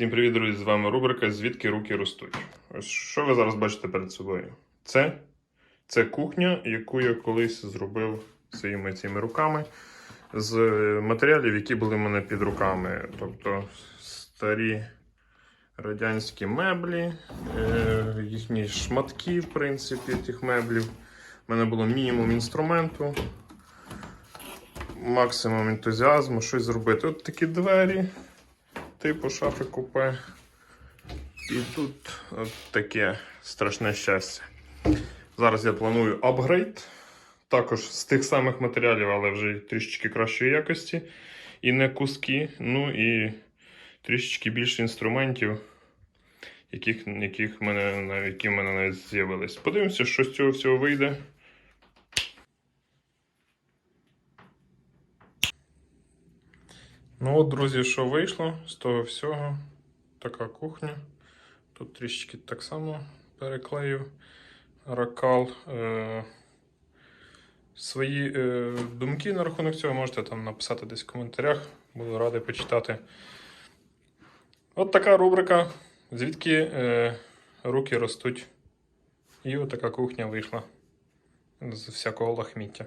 Всім привіт, друзі! З вами рубрика Звідки руки ростуть. Що ви зараз бачите перед собою? Це, це кухня, яку я колись зробив своїми цими руками з матеріалів, які були в мене під руками. Тобто старі радянські меблі, е, їхні шматки, в принципі, тих меблів. У мене було мінімум інструменту, максимум ентузіазму, щось зробити. От такі двері типу шафи купе. І тут от таке страшне щастя. Зараз я планую апгрейд. Також з тих самих матеріалів, але вже трішечки кращої якості. І не куски, ну і трішечки більше інструментів, яких, яких мене, які в мене навіть з'явились. Подивимося, що з цього всього вийде. Ну от, друзі, що вийшло з того всього. Така кухня. Тут трішечки так само переклею ракал. Е- свої е- думки на рахунок цього можете там написати десь в коментарях. Буду радий почитати. От така рубрика, звідки е- руки ростуть. І от така кухня вийшла з всякого лахміття.